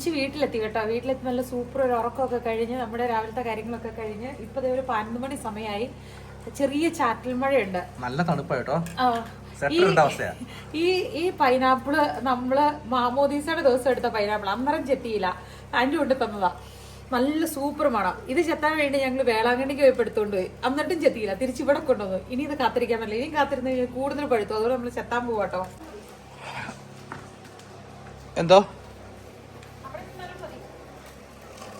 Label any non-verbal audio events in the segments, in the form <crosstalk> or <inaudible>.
തിരിച്ച് വീട്ടിലെത്തി കേട്ടോ. വീട്ടിലെത്തി നല്ല സൂപ്പർ ഒരു ഉറക്കമൊക്കെ കഴിഞ്ഞ് നമ്മുടെ രാവിലത്തെ കാര്യങ്ങളൊക്കെ കഴിഞ്ഞ് ഇപ്പൊ ദേ ഒരു പതിനൊന്ന് മണി സമയമായി ചെറിയ ചാറ്റൽ മഴയുണ്ട്. നല്ല തണുപ്പ് കേട്ടോ. ഈ ഈ പൈനാപ്പിൾ നമ്മൾ മാമോദീസയുടെ ദിവസം എടുത്ത പൈനാപ്പിൾ അന്നേരം ചെത്തിയില്ല. അതിന്റെ കൊണ്ട് തന്നതാ. നല്ല സൂപ്പർ മണം. ഇത് ചെത്താൻ വേണ്ടി ഞങ്ങൾ വേളാങ്കണ്ണിക്ക് പോയി എടുത്തുകൊണ്ട് പോയി. എന്നിട്ടും ചെത്തിയില്ല. തിരിച്ച് ഇവിടെ കൊണ്ടുവന്നു. ഇനി ഇത് കാത്തിരിക്കാൻ പറ്റില്ല. ഇനി കാത്തിരുന്ന് കഴിഞ്ഞാൽ കൂടുതൽ പഴുത്തു. അതുകൊണ്ട് നമ്മൾ ചെത്താൻ പോവാട്ടോ എന്തോ?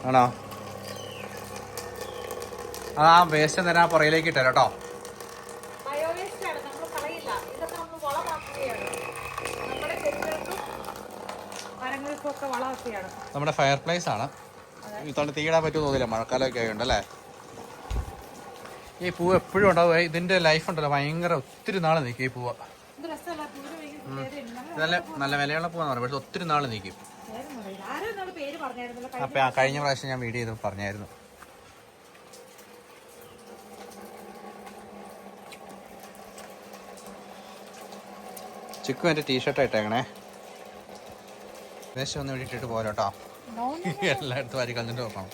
ആണോ? ആ വേസ്റ്റ് നേരം ആ പുറയിലേക്ക് ഇട്ടോ കേട്ടോ. ബയോവേസ്റ്റ് ആണ്. നമ്മൾ കളയില്ല. ഇതൊക്കെ നമ്മൾ വളമാക്കുകയാണ്. നമ്മുടെ ഫയർ പ്ലേസ് ആണ്. ഇത്തോണ്ട് തീയിടാൻ പറ്റുമോ തോന്നില്ല മഴക്കാലമൊക്കെ ആയതുകൊണ്ട് അല്ലേ? ഈ പൂവ് എപ്പോഴും ഉണ്ടാവും. ഇതിന്റെ ലൈഫ് ഉണ്ടല്ലോ. ഭയങ്കര ഒത്തിരി നാൾ നിൽക്കും ഈ പൂവ്. നല്ല നല്ല വിലയുള്ള പൂവാന്ന് പറയും. പക്ഷെ ഒത്തിരി നാൾ നിൽക്കും പേരൊന്നും അറിയില്ല. ആരോ എന്നോട് പേര് പറഞ്ഞായിരുന്നല്ലോ അപ്പൊ ആ കഴിഞ്ഞ പ്രാവശ്യം ഞാൻ വീഡിയോ ചെയ്ത് പറഞ്ഞായിരുന്നു. ചിക്കു എന്റെ ടീഷർട്ട് ഇട്ടേക്കണേ. വേഷം ഒന്ന് വീട്ടിട്ട് പോരോട്ടോ. എല്ലായിടത്തും വാരി കളഞ്ഞിട്ട് നോക്കണം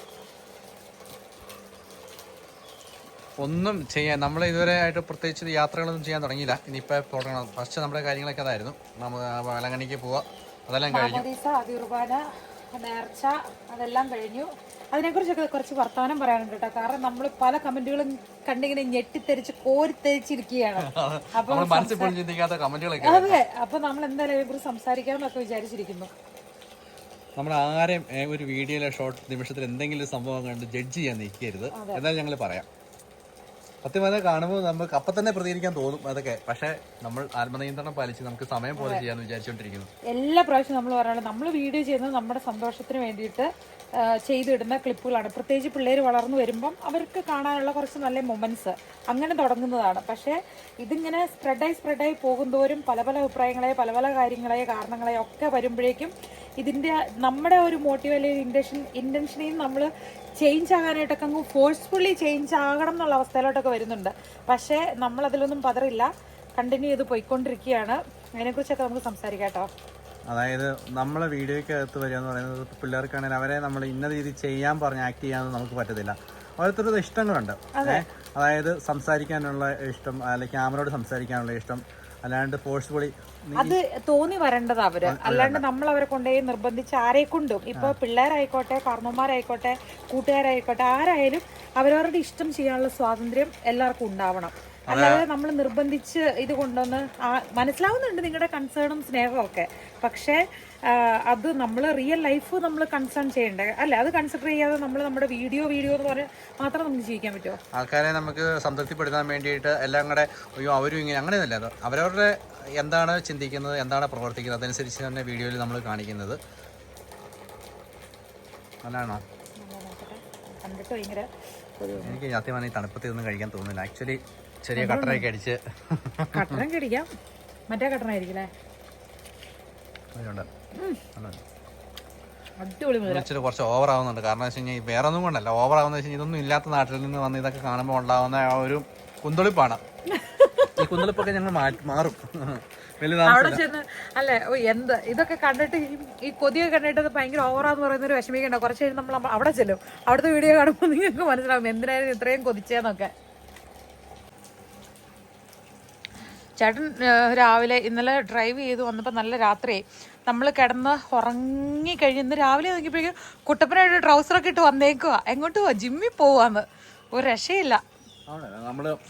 ഒന്നും ചെയ്യാൻ നമ്മൾ ഇതുവരെ ആയിട്ട് പ്രത്യേകിച്ച് യാത്രകളൊന്നും ചെയ്യാൻ തുടങ്ങിയില്ല. ഇനിയിപ്പോൾ തുടങ്ങണം. ഫസ്റ്റ് നമ്മുടെ കാര്യങ്ങളൊക്കെ അതായിരുന്നു. നമ്മൾ വേളങ്ങണിക്ക് പോവുക അതെല്ലാം കഴിഞ്ഞു. നേർച്ച അതെല്ലാം കഴിഞ്ഞു. അതിനെക്കുറിച്ചൊക്കെ കുറച്ച് വർത്തമാനം പറയാനുണ്ട് കേട്ടോ. കാരണം നമ്മൾ പല കമന്റുകളും കണ്ടിങ്ങനെ ഞെട്ടിത്തെരിച്ച് കോരിത്തെരിച്ചിരിക്കുകയാണ് <laughs> അപ്പൊ അതെ. അപ്പൊ നമ്മൾ എന്തായാലും ഇതിനെക്കുറിച്ച് സംസാരിക്കാമെന്നൊക്കെ വിചാരിച്ചിരിക്കുന്നു. നമ്മൾ ആരെയും ഒരു വീഡിയോയിലെ ഷോർട്ട് നിമിഷത്തിൽ എന്തെങ്കിലും സംഭവം കണ്ട് ജഡ്ജ് ചെയ്യാൻ നിൽക്കരുത്. എന്നാലും ഞങ്ങൾ പറയാം. സത്യം പറഞ്ഞാൽ കാണുമ്പോൾ നമുക്ക് അപ്പൊ തന്നെ പ്രതികരിക്കാൻ തോന്നും അതൊക്കെ. പക്ഷെ നമ്മൾ ആത്മനിയന്ത്രണം പാലിച്ച് നമുക്ക് സമയം പോലെ ചെയ്യാന്ന് വിചാരിച്ചുകൊണ്ടിരിക്കുന്നു എല്ലാ പ്രാവശ്യം നമ്മൾ പറയാനുള്ളത് നമ്മൾ വീഡിയോ ചെയ്യുന്നത് നമ്മുടെ സന്തോഷത്തിന് വേണ്ടിയിട്ട് ചെയ്തിടുന്ന ക്ലിപ്പുകളാണ്. പ്രത്യേകിച്ച് പിള്ളേർ വളർന്നു വരുമ്പം അവർക്ക് കാണാനുള്ള കുറച്ച് നല്ല മൊമെന്റ്സ് അങ്ങനെ തുടങ്ങുന്നതാണ്. പക്ഷേ ഇതിങ്ങനെ സ്പ്രെഡായി സ്പ്രെഡായി പോകുന്തോറും പല പല അഭിപ്രായങ്ങളെ പല പല കാര്യങ്ങളെ കാരണങ്ങളെ ഒക്കെ വരുമ്പോഴേക്കും ഇതിന്റെ നമ്മുടെ ഒരു മോട്ടീവ് അല്ലെങ്കിൽ ഇന്റൻഷൻ ഇന്റൻഷനെയും നമ്മൾ ചേഞ്ച് ആകാനായിട്ടൊക്കെ അങ്ങ് ഫോഴ്സ്ഫുള്ളി ചേഞ്ച് ആകണം എന്നുള്ള അവസ്ഥയിലോട്ടൊക്കെ വരുന്നുണ്ട്. പക്ഷേ നമ്മളതിലൊന്നും പതറില്ല. കണ്ടിന്യൂ ചെയ്ത് പോയിക്കൊണ്ടിരിക്കുകയാണ്. അതിനെക്കുറിച്ചൊക്കെ നമുക്ക് സംസാരിക്കാം കേട്ടോ. അതായത് നമ്മളെ വീഡിയോയ്ക്ക് അകത്ത് വരിക എന്ന് പറയുന്നത് പിള്ളേർക്കാണെങ്കിൽ അവരെ നമ്മൾ ഇന്ന രീതി ചെയ്യാൻ പറഞ്ഞ് ആക്ട് ചെയ്യാനൊന്നും നമുക്ക് പറ്റത്തില്ല. ഓരോരുത്തരുടെ ഇഷ്ടങ്ങളുണ്ട്? അതായത് സംസാരിക്കാനുള്ള ഇഷ്ടം അല്ലെങ്കിൽ ക്യാമറയോട് സംസാരിക്കാനുള്ള ഇഷ്ടം അല്ലാണ്ട് ഫോഴ്സ്ഫുള്ളി അത് തോന്നി വരേണ്ടത് അവർ. അല്ലാണ്ട് നമ്മൾ അവരെ കൊണ്ടുപോയി നിർബന്ധിച്ച് ആരെ കൊണ്ടും ഇപ്പൊ പിള്ളേരായിക്കോട്ടെ കാർമ്മമാരായിക്കോട്ടെ കൂട്ടുകാരായിക്കോട്ടെ ആരായാലും അവരവരുടെ ഇഷ്ടം ചെയ്യാനുള്ള സ്വാതന്ത്ര്യം എല്ലാവർക്കും ഉണ്ടാവണം. അല്ലാതെ നമ്മൾ നിർബന്ധിച്ച് ഇത് കൊണ്ടുവന്ന് മനസ്സിലാവുന്നുണ്ട് നിങ്ങളുടെ കൺസേണും സ്നേഹവും ഒക്കെ. പക്ഷേ അത് നമ്മൾ റിയൽ ലൈഫ് നമ്മൾ കൺസേൺ ചെയ്യണ്ടേ? അല്ല അത് കൺസിഡർ ചെയ്യാതെ നമ്മൾ നമ്മുടെ വീഡിയോ വീഡിയോ എന്ന് പറഞ്ഞാൽ മാത്രം നമുക്ക് ജീവിക്കാൻ പറ്റുമോ ആൾക്കാരെ നമുക്ക് സംതൃപ്തിപ്പെടുത്താൻ വേണ്ടിയിട്ട് എല്ലാം കൂടെ അയ്യോ അവരും ഇങ്ങനെ അങ്ങനെയൊന്നുമില്ല. അവരവരുടെ എന്താണ് ചിന്തിക്കുന്നത് എന്താണ് പ്രവർത്തിക്കുന്നത് അതനുസരിച്ച് തന്നെ വീഡിയോയിൽ നമ്മൾ കാണിക്കുന്നത്. നല്ലതാണോ? എനിക്ക് സത്യമാണ് ഈ തണുപ്പത്തിൽ ഒന്നും കഴിക്കാൻ തോന്നുന്നില്ല. ആക്ച്വലി ചെറിയ കട്ടറൊക്കെ അടിച്ച്. കടിക്കാം. മറ്റേ മുതല ഇച്ചിരി കുറച്ച് ഓവർ ആവുന്നുണ്ട് കാരണം വെച്ച് കഴിഞ്ഞാൽ വേറെ ഒന്നും കൊണ്ടല്ല. ഓവർ ആവുന്ന വെച്ച് കഴിഞ്ഞാൽ ഇതൊന്നും ഇല്ലാത്ത നാട്ടിൽ നിന്ന് വന്ന് ഇതൊക്കെ കാണുമ്പോൾ ഉണ്ടാവുന്ന ആ ഒരു കുന്തുളിപ്പാണ്. ഈ കുന്തുളിപ്പൊക്കെ ഞങ്ങൾ മാറും. <laughs> അല്ലെ എന്ത്? ഇതൊക്കെ കണ്ടിട്ട് ഈ- കൊതിയൊക്കെ കണ്ടിട്ട് ഭയങ്കര ഓവറാന്ന് പറയുന്ന ഒരു വിഷമിക്കണ്ട. കുറച്ച് കഴിഞ്ഞ് നമ്മൾ അവിടെ ചെല്ലും. അവിടുത്തെ വീഡിയോ കാണുമ്പോൾ നിങ്ങൾക്ക് മനസ്സിലാവും എന്തിനായിരുന്നു ഇത്രയും കൊതിച്ചേന്നൊക്കെ. ചേട്ടൻ രാവിലെ ഇന്നലെ ഡ്രൈവ് ചെയ്ത്. വന്നപ്പോൾ നല്ല രാത്രി. നമ്മൾ കിടന്ന് ഉറങ്ങി കഴിഞ്ഞ് രാവിലെ നോക്കിയപ്പോഴേക്കും കുട്ടപ്പനായിട്ട് ട്രൗസറൊക്കെ ഇട്ട് വന്നേക്കുക എങ്ങോട്ട് പോവാ? ജിമ്മിൽ പോവാന്ന്. ഒരു രക്ഷയില്ല.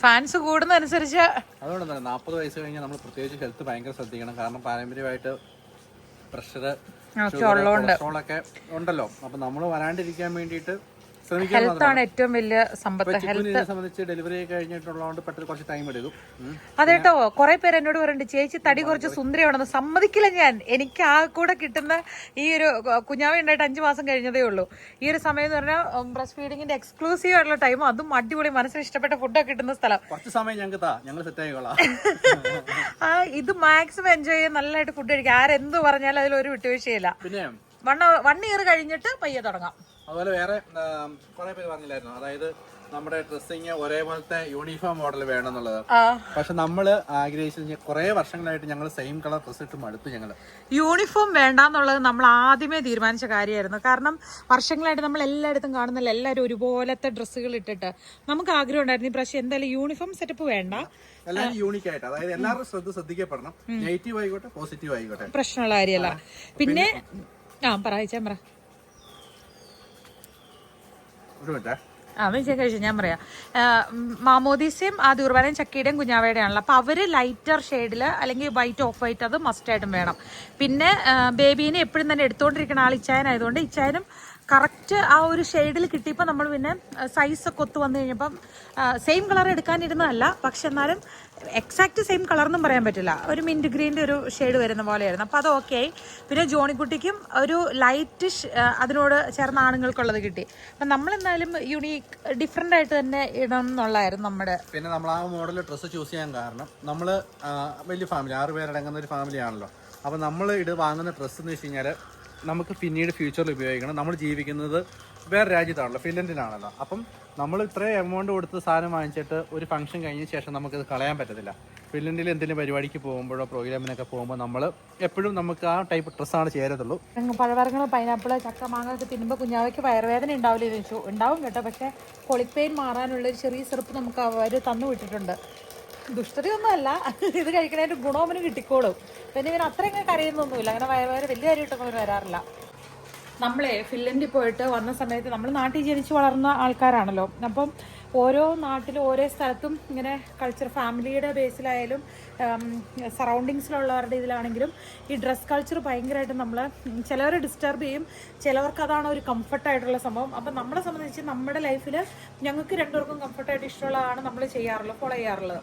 ഫാൻസ് കൂടുന്നതനുസരിച്ച് അതുകൊണ്ട് തന്നെ നാൽപ്പത് വയസ്സ് കഴിഞ്ഞാൽ നമ്മൾ പ്രത്യേകിച്ച് ഹെൽത്ത് ഭയങ്കര ശ്രദ്ധിക്കണം. കാരണം പാരമ്പര്യമായിട്ട് പ്രഷർ ഉള്ളതുകൊണ്ട് ഉണ്ടല്ലോ. അപ്പൊ നമ്മൾ വരാണ്ടിരിക്കാൻ വേണ്ടിയിട്ട് ഹെൽത്താണ് ഏറ്റവും വലിയ സമ്പത്ത്. ഹെൽത്ത് സംബന്ധിച്ച് ഡെലിവറി കഴിഞ്ഞിട്ടുള്ളതുകൊണ്ട് പെട്ടെന്ന് കുറച്ച് ടൈം എടുക്കും. അതേട്ടോ കുറെ പേര് എന്നോട് പറയുന്നുണ്ട് ചേച്ചി തടി കുറച്ച് സുന്ദരിയാണെന്ന് സമ്മതിക്കില്ല ഞാൻ. എനിക്ക് ആ കൂടെ കിട്ടുന്ന ഈ ഒരു കുഞ്ഞാവ ഉണ്ടായിട്ട് അഞ്ചു മാസം കഴിഞ്ഞതേ ഉള്ളൂ. ഈ ഒരു സമയം എന്ന് പറഞ്ഞാൽ ബ്രസ്റ്റ് ഫീഡിങ്ങിന്റെ എക്സ്ക്ലൂസീവ് ആയിട്ടുള്ള ടൈം അതും അടിപൊളി മനസ്സിന് ഇഷ്ടപ്പെട്ട ഫുഡൊക്കെ കിട്ടുന്ന സ്ഥലം. കുറച്ച് സമയം ഞങ്ങൾക്ക് താ. ഞങ്ങൾ സെറ്റ് ആയിക്കോളാം ആ ഇത് മാക്സിമം എൻജോയ് ചെയ്യാൻ നല്ലതായിട്ട് ഫുഡ് കഴിക്കാം. ആരെന്ത് പറഞ്ഞാലും അതിൽ ഒരു വിട്ടുവീഴ്ചയില്ല. പിന്നെ വൺ വൺ ഇയർ കഴിഞ്ഞിട്ട് പയ്യെ തുടങ്ങാം. അതുപോലെ വേറെ കുറെ പേര് പറഞ്ഞില്ലായിരുന്നു? അതായത് നമ്മുടെ ഡ്രസ്സിങ് ഒരേപോലത്തെ യൂണിഫോം മോഡൽ വേണം എന്നുള്ളത് പക്ഷെ നമ്മൾ ആഗ്രഹിച്ചു കുറെ വർഷങ്ങളായിട്ട് ഞങ്ങൾ സെയിം കളർ ഡ്രസ് ഇട്ട് മടുത്തു ഞങ്ങൾ യൂണിഫോം വേണ്ടാന്നുള്ളത് നമ്മൾ ആദ്യമേ തീരുമാനിച്ച കാര്യമായിരുന്നു. കാരണം വർഷങ്ങളായിട്ട് നമ്മൾ എല്ലായിടത്തും കാണുന്നില്ല എല്ലാവരും ഒരുപോലത്തെ ഡ്രസ്സുകൾ ഇട്ടിട്ട്. നമുക്ക് ആഗ്രഹം ഉണ്ടായിരുന്നു പ്രാവശ്യം എന്തായാലും യൂണിഫോം സെറ്റപ്പ് വേണ്ട. എല്ലാം യൂണിക് ആയിട്ട്. അതായത് എല്ലാവരും ശ്രദ്ധ ശ്രദ്ധിക്കപ്പെടണം. നെഗറ്റീവ് ആയിക്കോട്ടെ പോസിറ്റീവ് ആയിക്കോട്ടെ. പ്രശ്നമുള്ള കാര്യമല്ല. പിന്നെ ആ പറ അയച്ചാൻ പറ. വിജയം കഴിച്ചു ഞാൻ പറയാം. മാമോദീസയും ആ ചക്കയുടെയും കുഞ്ഞാവയുടെ ആണല്ലോ അപ്പോൾ അവർ ലൈറ്റർ ഷെയ്ഡിൽ അല്ലെങ്കിൽ വൈറ്റ് ഓഫ് വൈറ്റ് അത് മസ്റ്റായിട്ടും വേണം. പിന്നെ ബേബീനെ എപ്പോഴും തന്നെ എടുത്തുകൊണ്ടിരിക്കുന്ന ആൾ ഇച്ചായനായതുകൊണ്ട് ഇച്ചായനും കറക്റ്റ് ആ ഒരു ഷെയ്ഡിൽ കിട്ടിയപ്പോൾ നമ്മൾ പിന്നെ സൈസൊക്കെ ഒത്തു വന്നു കഴിഞ്ഞപ്പം സെയിം കളർ എടുക്കാനിരുന്നതല്ല. പക്ഷെ എന്നാലും എക്സാക്ട് സെയിം കളർന്നും പറയാൻ പറ്റില്ല. ഒരു മിന്റ് ഗ്രീന്റെ ഒരു ഷെയ്ഡ് വരുന്ന പോലെയായിരുന്നു. അപ്പോൾ അത് ഓക്കെ ആയി. പിന്നെ ജോണിക്കുട്ടിക്കും ഒരു ലൈറ്റ് അതിനോട് ചേർന്ന ആണുങ്ങൾക്കുള്ളത് കിട്ടി. അപ്പം നമ്മളെന്തായാലും യുണീക്ക് ഡിഫറെന്റ് ആയിട്ട് തന്നെ ഇടണം എന്നുള്ളതായിരുന്നു നമ്മുടെ പിന്നെ നമ്മൾ ആ മോഡൽ ഡ്രസ്സ് ചൂസ് ചെയ്യാൻ കാരണം നമ്മൾ വലിയ ഫാമിലി ആറ് പേരടങ്ങുന്ന ഒരു ഫാമിലി ആണല്ലോ. അപ്പോൾ നമ്മൾ ഇത് വാങ്ങുന്ന ഡ്രസ്സ് എന്ന് വെച്ച് കഴിഞ്ഞാൽ നമുക്ക് പിന്നീട് ഫ്യൂച്ചറിൽ ഉപയോഗിക്കണം. നമ്മൾ ജീവിക്കുന്നത് വേറെ രാജ്യത്താണല്ലോ ഫിൻലൻഡിലാണല്ലോ. അപ്പം നമ്മൾ ഇത്രയും എമൗണ്ട് കൊടുത്ത് സാധനം വാങ്ങിച്ചിട്ട് ഒരു ഫംഗ്ഷൻ കഴിഞ്ഞ ശേഷം നമുക്കത് കളയാൻ പറ്റത്തില്ല. ഫിൻലൻഡിൽ എന്തെങ്കിലും പരിപാടിക്ക് പോകുമ്പോഴോ പ്രോഗ്രാമിനൊക്കെ പോകുമ്പോൾ നമ്മൾ എപ്പോഴും നമുക്ക് ആ ടൈപ്പ് ഡ്രസ്സാണ് ചേരത്തുള്ളൂ. പഴവർഗങ്ങൾ പൈനാപ്പിൾ ചക്ക മാങ്ങ ഒക്കെ തിന്നുമ്പോൾ കുഞ്ഞാവയ്ക്ക് വയറുവേദന ഉണ്ടാവില്ല ഉണ്ടാവും കേട്ടോ പക്ഷേ കൊളിപ്പെയിൻ മാറാനുള്ള ഒരു ചെറിയ സിറപ്പ് നമുക്ക് അവർ തന്നു വിട്ടിട്ടുണ്ട്. ദുഷ്ടതയൊന്നും അല്ല ഇത് കഴിക്കണതിന്റെ ഗുണം കിട്ടിക്കോളും. പിന്നെ ഇവൻ അത്രയും കരയുന്നൊന്നുമില്ല. അങ്ങനെ വയറുവേദന വലിയ കാര്യമായിട്ടൊന്നും അവന് വരാറില്ല. നമ്മളെ ഫിൻലൻഡിൽ പോയിട്ട് വന്ന സമയത്ത് നമ്മൾ നാട്ടിൽ ജനിച്ച് വളർന്ന ആൾക്കാരാണല്ലോ. അപ്പം ഓരോ നാട്ടിലും ഓരോ സ്ഥലത്തും ഇങ്ങനെ കൾച്ചർ ഫാമിലിയുടെ ബേസിലായാലും സറൗണ്ടിങ്സിലുള്ളവരുടെ ഇതിലാണെങ്കിലും ഈ ഡ്രസ് കൾച്ചർ ഭയങ്കരമായിട്ട് നമ്മൾ ചിലവരെ ഡിസ്റ്റർബ് ചെയ്യും. ചിലവർക്ക് അതാണ് ഒരു കംഫർട്ടായിട്ടുള്ള സംഭവം. അപ്പം നമ്മളെ സംബന്ധിച്ച് നമ്മുടെ ലൈഫിൽ ഞങ്ങൾക്ക് രണ്ടുപേർക്കും കംഫർട്ടായിട്ട് ഇഷ്ടമുള്ളതാണ് നമ്മൾ ചെയ്യാറുള്ളത് ഫോളോ ചെയ്യാറുള്ളത്.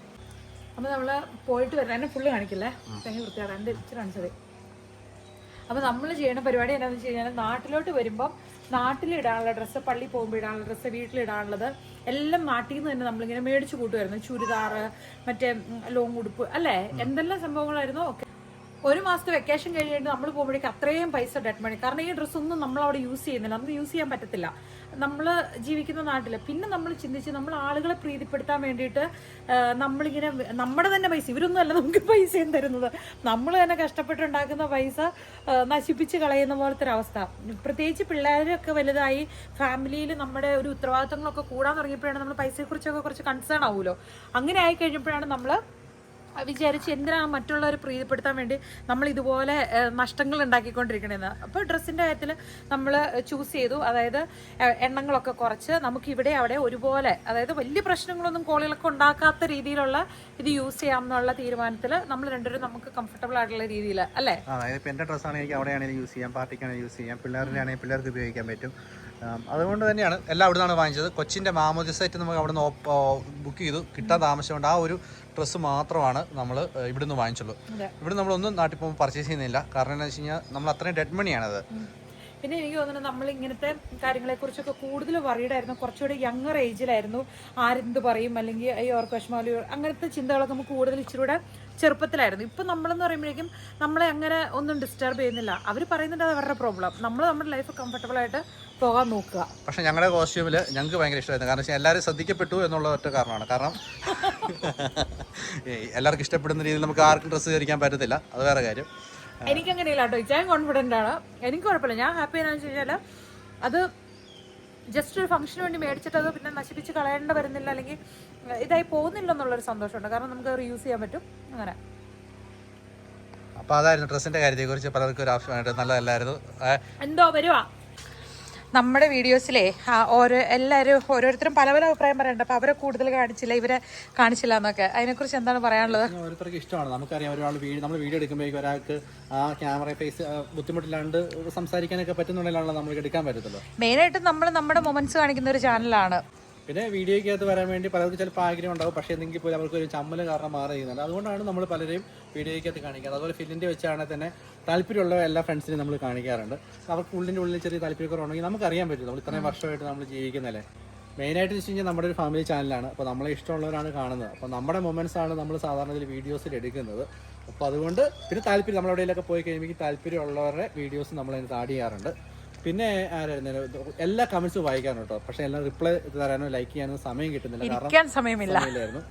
അപ്പോൾ നമ്മൾ പോയിട്ട് വരാൻ എന്നെ ഫുള്ള് കാണിക്കില്ലേ? തെങ്ങി വൃത്തിയാണ് എന്റെ ഇച്ചിരി കാണിച്ചത്. അപ്പോൾ നമ്മൾ ചെയ്യുന്ന പരിപാടി എന്താണെന്ന് വെച്ച് കഴിഞ്ഞാൽ നാട്ടിലോട്ട് വരുമ്പം നാട്ടിലിടാനുള്ള ഡ്രസ്സ് പള്ളി പോകുമ്പോൾ ഇടാനുള്ള ഡ്രസ്സ് വീട്ടിലിടാനുള്ളത് എല്ലാം നാട്ടിൽ നിന്ന് തന്നെ നമ്മളിങ്ങനെ മേടിച്ചു കൂട്ടുമായിരുന്നു. ചുരിദാറ് മറ്റേ ലോങ് ഉടുപ്പ് അല്ലേ? എന്തെല്ലാം സംഭവങ്ങളായിരുന്നു? ഓക്കെ ഒരു മാസത്തെ വെക്കേഷൻ കഴിഞ്ഞിട്ട് നമ്മൾ പോകുമ്പോഴേക്കും അത്രയും പൈസ ഡെഡ് മണി കാരണം ഈ ഡ്രസ്സ് ഒന്നും നമ്മൾ അവിടെ യൂസ് ചെയ്യുന്നില്ല. നമുക്ക് യൂസ് ചെയ്യാൻ പറ്റത്തില്ല. നമ്മൾ ജീവിക്കുന്ന നാട്ടിൽ പിന്നെ നമ്മൾ ചിന്തിച്ച് നമ്മൾ ആളുകളെ പ്രീതിപ്പെടുത്താൻ വേണ്ടിയിട്ട് നമ്മളിങ്ങനെ നമ്മുടെ തന്നെ പൈസ ഇവരൊന്നും അല്ല നമുക്ക് പൈസയും തരുന്നത്. നമ്മൾ തന്നെ കഷ്ടപ്പെട്ടുണ്ടാക്കുന്ന പൈസ നശിപ്പിച്ച് കളയുന്ന പോലത്തെ ഒരവസ്ഥ. പ്രത്യേകിച്ച് പിള്ളേരൊക്കെ വലുതായി ഫാമിലിയിൽ നമ്മുടെ ഒരു ഉത്തരവാദിത്തങ്ങളൊക്കെ കൂടാൻ തുടങ്ങിയപ്പോഴാണ് നമ്മൾ പൈസയെക്കുറിച്ചൊക്കെ കുറച്ച് കൺസേൺ ആവുമല്ലോ അങ്ങനെ ആയി കഴിഞ്ഞപ്പോഴാണ് നമ്മൾ വിചാരിച്ച് എന്തിനാണ് മറ്റുള്ളവരെ പ്രീതിപ്പെടുത്താൻ വേണ്ടി നമ്മൾ ഇതുപോലെ നഷ്ടങ്ങൾ ഉണ്ടാക്കിക്കൊണ്ടിരിക്കണേന്ന്. അപ്പോൾ ഡ്രസ്സിന്റെ കാര്യത്തിൽ നമ്മൾ ചൂസ് ചെയ്തു. അതായത് എണ്ണങ്ങളൊക്കെ കുറച്ച് നമുക്ക് ഇവിടെ അവിടെ ഒരുപോലെ അതായത് വലിയ പ്രശ്നങ്ങളൊന്നും കോളികളൊക്കെ ഉണ്ടാക്കാത്ത രീതിയിലുള്ള ഇത് യൂസ് ചെയ്യാം എന്നുള്ള തീരുമാനത്തിൽ നമ്മൾ രണ്ടുപേരും നമുക്ക് കംഫർട്ടബിൾ ആയിട്ടുള്ള രീതിയിൽ അല്ലേ? അതായത് എന്റെ ഡ്രസ്സാണെങ്കിൽ എനിക്ക് അവിടെയാണെങ്കിൽ യൂസ് ചെയ്യാം പാർട്ടിക്കാണെങ്കിൽ യൂസ് ചെയ്യാം പിള്ളേരുടെ ആണെങ്കിൽ പിള്ളേർക്ക് ഉപയോഗിക്കാൻ പറ്റും. അതുകൊണ്ട് തന്നെയാണ് എല്ലാം അവിടെ നിന്നാണ് വാങ്ങിച്ചത്. കൊച്ചിന്റെ മാമോദി സൈറ്റ് നമുക്ക് അവിടെ നിന്ന് ബുക്ക് ചെയ്തു. കിട്ടാൻ താമസമുണ്ട്. ആ ഒരു ഡ്രസ്സ് മാത്രമാണ് നമ്മൾ ഇവിടുന്ന് വാങ്ങിച്ചുള്ളൂ. ഇവിടെ നമ്മളൊന്നും നാട്ടിൽ പോകുമ്പോൾ പർച്ചേസ് ചെയ്യുന്നില്ല. കാരണം എന്താ വെച്ച് കഴിഞ്ഞാൽ നമ്മൾ അത്രയും ഡെഡ് മണിയാണത് പിന്നെ എനിക്ക് തോന്നുന്നു നമ്മൾ ഇങ്ങനത്തെ കാര്യങ്ങളെ കുറിച്ചൊക്കെ കൂടുതൽ വറീഡായിരുന്നു കുറച്ചുകൂടി യങ്ങർ ഏജിലായിരുന്നു ആരെന്ത് പറയും? അല്ലെങ്കിൽ അയ്യോ അവർക്ക് വിഷമാലോ അങ്ങനത്തെ ചിന്തകളൊക്കെ നമുക്ക് കൂടുതൽ ഇച്ചിരി കൂടെ ചെറുപ്പത്തിലായിരുന്നു. ഇപ്പം നമ്മളെന്ന് പറയുമ്പോഴേക്കും നമ്മളെ അങ്ങനെ ഒന്നും ഡിസ്റ്റർബ് ചെയ്യുന്നില്ല. അവർ പറയുന്നുണ്ട് അത് അവരുടെ പ്രോബ്ലം നമ്മൾ നമ്മുടെ ലൈഫ് കംഫർട്ടബിൾ ആയിട്ട് പോകാൻ നോക്കുക. പക്ഷെ ഞങ്ങളുടെ കോസ്റ്റ്യൂമിൽ ഞങ്ങൾക്ക് ഭയങ്കര ഇഷ്ടമായിരുന്നു. കാരണം വെച്ചാൽ എല്ലാവരും ശ്രദ്ധിക്കപ്പെട്ടു എന്നുള്ള ഒറ്റ കാരണമാണ്. കാരണം എല്ലാവർക്കും ഇഷ്ടപ്പെടുന്ന രീതിയിൽ നമുക്ക് ആർക്കും ഡ്രസ്സ് ധരിക്കാൻ പറ്റത്തില്ല. അത് വേറെ കാര്യം. എനിക്ക് എനിക്കങ്ങനെയില്ല കേട്ടോ. ഞാൻ കോൺഫിഡന്റ് ആണ്. എനിക്ക് കുഴപ്പമില്ല. ഞാൻ ഹാപ്പി ആണെന്ന് വെച്ച് കഴിഞ്ഞാൽ അത് ജസ്റ്റ് ഒരു ഫംഗ്ഷന് വേണ്ടി മേടിച്ചിട്ട് അത് പിന്നെ നശിപ്പിച്ച് കളയേണ്ട വരുന്നില്ല. അല്ലെങ്കിൽ ഇതായി പോകുന്നില്ല എന്നുള്ളൊരു സന്തോഷമുണ്ട്. കാരണം നമുക്ക് റീയൂസ് യൂസ് ചെയ്യാൻ പറ്റും. അങ്ങനെ. അപ്പോൾ അതായിരുന്നു ഡ്രസ്സിന്റെ കാര്യത്തെക്കുറിച്ച് പലർക്കും ഒരു ആവശ്യമായിട്ട്. നല്ലതല്ലായിരുന്നു. എന്തോ വരുവാ. നമ്മുടെ വീഡിയോസിലെ ഓരോ എല്ലാവരും ഓരോരുത്തരും പല പല അഭിപ്രായം പറയുന്നുണ്ട് അപ്പോൾ അവരെ കൂടുതൽ കാണിച്ചില്ല ഇവരെ കാണിച്ചില്ല എന്നൊക്കെ. അതിനെക്കുറിച്ച് എന്താണ് പറയാനുള്ളത്? ഓരോരുത്തർക്ക് ഇഷ്ടമാണ്. നമുക്കറിയാം ഒരാൾ വീഡിയോ നമ്മൾ വീഡിയോ എടുക്കുമ്പോഴേക്കും ഒരാൾക്ക് ആ ക്യാമറ ഫേസ് ബുദ്ധിമുട്ടില്ലാണ്ട് സംസാരിക്കാനൊക്കെ പറ്റുന്നുണ്ടെങ്കിലാണല്ലോ നമ്മൾ എടുക്കാൻ പറ്റത്തുള്ളൂ. മെയിനായിട്ട് നമ്മൾ നമ്മുടെ മൊമെന്റ്സ് കാണിക്കുന്ന ഒരു ചാനലാണ് പിന്നെ വീഡിയോയ്ക്കകത്ത് വരാൻ വേണ്ടി പലർക്കും ചിലപ്പോൾ ആഗ്രഹം ഉണ്ടാവും പക്ഷേ എന്തെങ്കിൽ പോലും അവർക്ക് ഒരു ചമ്മൽ കാരണം മാറി ചെയ്യുന്നുണ്ട് അതുകൊണ്ടാണ് നമ്മൾ പലരെയും വീഡിയോയ്ക്കകത്ത് കാണിക്കുന്നത് അതുപോലെ ഫില്ലിന്റെ വെച്ചാണെങ്കിൽ തന്നെ താല്പര്യമുള്ള എല്ലാ ഫ്രണ്ട്സിനെയും നമ്മൾ കാണിക്കാറുണ്ട്. അവർക്ക് ഉള്ളിന്റെ ഉള്ളിൽ ചെറിയ താല്പര്യക്കുറവുണ്ടെങ്കിൽ നമുക്ക് അറിയാൻ പറ്റും നമ്മൾ ഇത്രയും വർഷമായിട്ട് നമ്മൾ ജീവിക്കുന്നല്ലേ മെയിനായിട്ട് വെച്ച് കഴിഞ്ഞാൽ നമ്മുടെ ഒരു ഫാമിലി ചാനലാണ്. അപ്പോൾ നമ്മളെ ഇഷ്ടമുള്ളവരാണ് കാണുന്നത്. അപ്പോൾ നമ്മുടെ മൊമെന്റ്സ് ആണ് നമ്മൾ സാധാരണ ഇതിൽ വീഡിയോസിൽ എടുക്കുന്നത്. അപ്പോൾ അതുകൊണ്ട് പിന്നെ താല്പര്യം നമ്മളെവിടെയെങ്കിലൊക്കെ പോയി കഴിയുമ്പോൾ താല്പര്യമുള്ളവരുടെ വീഡിയോസ് നമ്മൾ അതിന് ആഡ് ചെയ്യാറുണ്ട്. പിന്നെ ആരായിരുന്നു? എല്ലാ കമന്റ്സും വായിക്കാനും കേട്ടോ. പക്ഷെ എല്ലാം റിപ്ലൈ തരാനോ ലൈക്ക് ചെയ്യാനോ സമയം കിട്ടുന്നില്ല. കാരണം സമയമില്ല. സമയമില്ലായിരുന്നു.